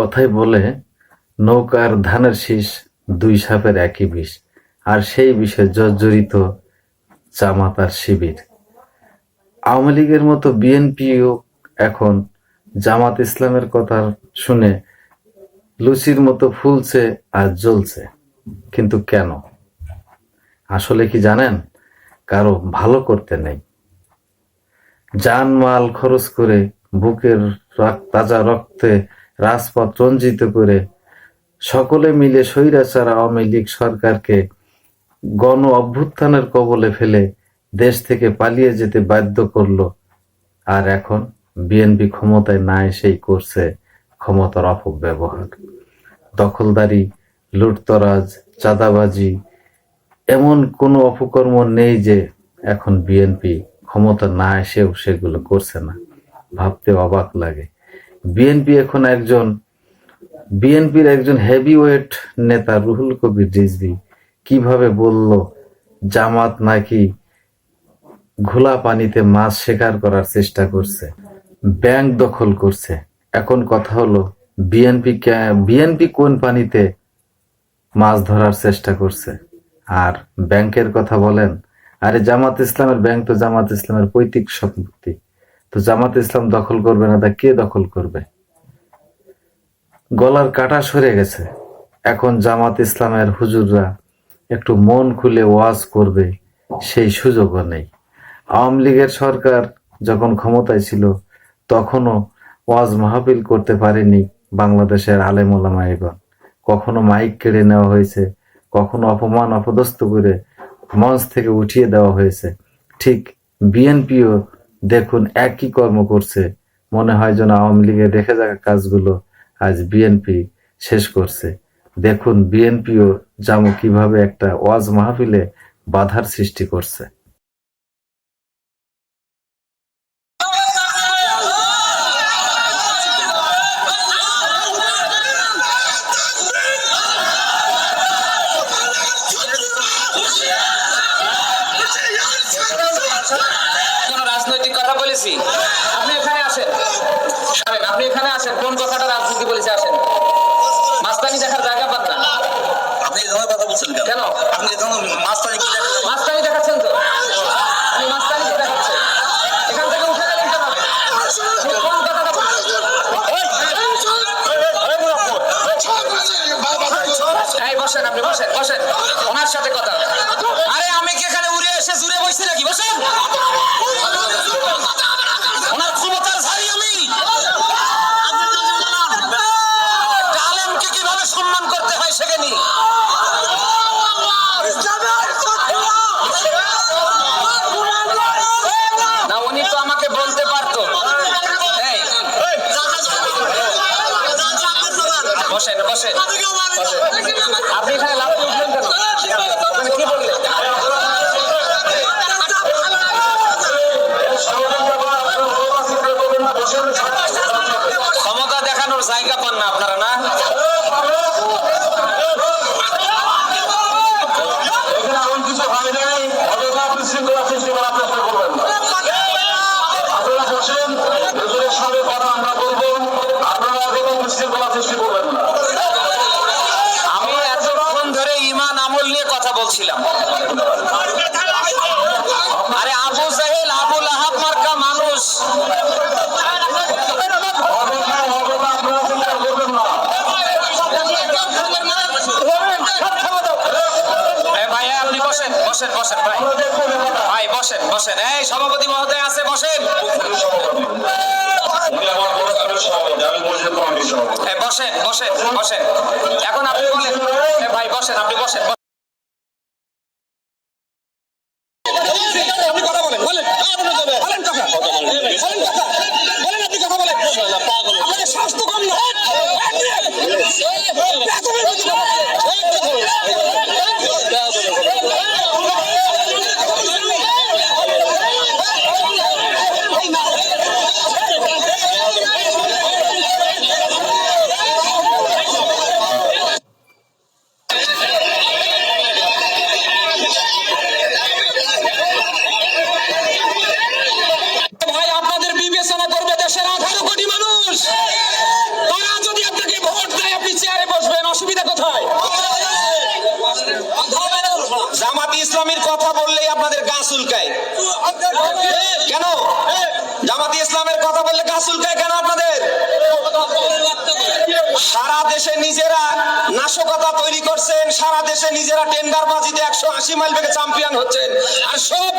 কথাই বলে, নৌকার ধানের শীষ দুই সাপের একই বিষ, আর সেই বিষয়ে জর্জরিত জামাত আর শিবির। আওয়ামী লীগের মতো বিএনপিও এখন জামাত ইসলামের কথা শুনে লুচির মতো ফুলছে আর জ্বলছে। কিন্তু কেন? আসলে কি জানেন? কারও ভালো করতে নেই। জান মাল খরচ করে বুকের তাজা রক্তে রাজপথ রঞ্জিত করে সকলে মিলে স্বৈরাচার আওয়ামী লীগ সরকারকে গণ অভ্যুত্থানের কবলে ফেলে দেশ থেকে পালিয়ে যেতে বাধ্য করল। আর এখন বিএনপি ক্ষমতায় না এসেই করছে ক্ষমতার অপব্যবহার। দখলদারি, লুটতরাজ, চাঁদাবাজি এমন কোনো অপকর্ম নেই যে এখন বিএনপি ক্ষমতা না এসেও সেগুলো করছে না। ভাবতে অবাক লাগে। বিএনপি এখন একজন বিএনপির একজন হেভিওয়েট নেতা রুহুল কবির রিজভি কীভাবে বলল, জামাত নাকি ঘোলা পানিতে মাছ শিকার করার চেষ্টা করছে, ব্যাংক দখল করছে। এখন কথা হলো বিএনপি বিএনপি কোন পানিতে মাছ ধরার চেষ্টা করছে? আর ব্যাংকের কথা বলেন, আরে জামাত ইসলামের, ব্যাংক তো জামাত ইসলামের পৈতৃক সম্পত্তি। তো জামাত ইসলাম দখল করবে না, তা কে দখল করবে? গলার কাটা সরে গেছে। এখন জামাত ইসলামের হুজুররা একটু মন খুলে ওয়াজ করবে, সেই সুযোগও নেই। আওয়ামী লীগের সরকার যখন ক্ষমতায় ছিল, তখনও ওয়াজ মাহফিল করতে পারেনি বাংলাদেশের আলেম ওলামাইগণ। কখনো মাইক কেড়ে নেওয়া হয়েছে, কখনো অপমান অপদস্থ করে মঞ্চ থেকে উঠিয়ে দেওয়া হয়েছে। ঠিক বিএনপিও দেখুন, একই কর্ম করছে। মনে হয় যেন আওয়ামী লীগের দেখে যাওয়া কাজগুলো আজ বিএনপি শেষ করছে। দেখুন বিএনপিও জামু কীভাবে একটা ওয়াজ মাহফিলে বাধার সৃষ্টি করছে। বলেছি। আপনি এখানে আসেন। সারেন আপনি এখানে আসেন। কোন কথাটা রাজনীতি বলেছে আসেন। মাস্তানি দেখার জায়গা পান না। আপনি কথা বলছেন কেন? আপনি? মাস্তানি দেখাচ্ছেন তো আপনি মাস্তানি কি দেখাচ্ছেন এখান থেকে উঠে গেলেন কেন আপনি কোন কথাটা বলছেন? এই বসেন আপনি বসেন বসেন ওনার সাথে কথা হবে। আরে আমি কি এখানে উড়ে এসে জুড়ে বসছি নাকি বসেন ওনার ক্ষমতার ঝাড়ি আমি একটা আলেমকে কীভাবে সম্মান করতে হয় সেখানে না উনি তো আমাকে বলতে পারতো এই, বসেন বসেন আপনি এখানে লাভ উঠলেন কেন? মানে কি বললেন? ক্ষমতা দেখানোর জায়গা পান না আপনারা, না এখানে এমন কিছু হয় নাই অযথা আপনি শৃঙ্খলা সৃষ্টি করার চেষ্টা করবেন না আপনারা বসেন এদের সঙ্গে কথা আমরা বলব আপনারা কোনো বিশৃঙ্খলা সৃষ্টি করবেন না আমি এতক্ষণ ধরে ইমান আমল নিয়ে কথা বলছিলাম আরে আবু জাহেল আবুল আহাব মার্কা মানুষ অযথা অযথা আপনারা চিন্তা করবেন না এ ভাইয়া আপনি বসেন বসেন, ভাই। ভাই, বসেন বসেন। এই, সভাপতি মহোদয় আছে, বসেন। বসেন বসেন বসেন। এখন আপনি বলেন। ভাই, বসেন, আপনি বসেন আপনি বলেন বলেন। বলেন। অসুবিধা কোথায়? জামাত ইসলামের কথা বললেই আপনাদের গা চুলকায়। কেন? জামাত ইসলামের কথা বললে গা চুলকায় কেন আপনাদের? সারা দেশে নিজেরা নাশকতা তৈরি করছেন, সারা দেশে নিজেরা টেন্ডার বাজিতে একশো আশি মাইল বেগে চ্যাম্পিয়ন হচ্ছেন। আর সব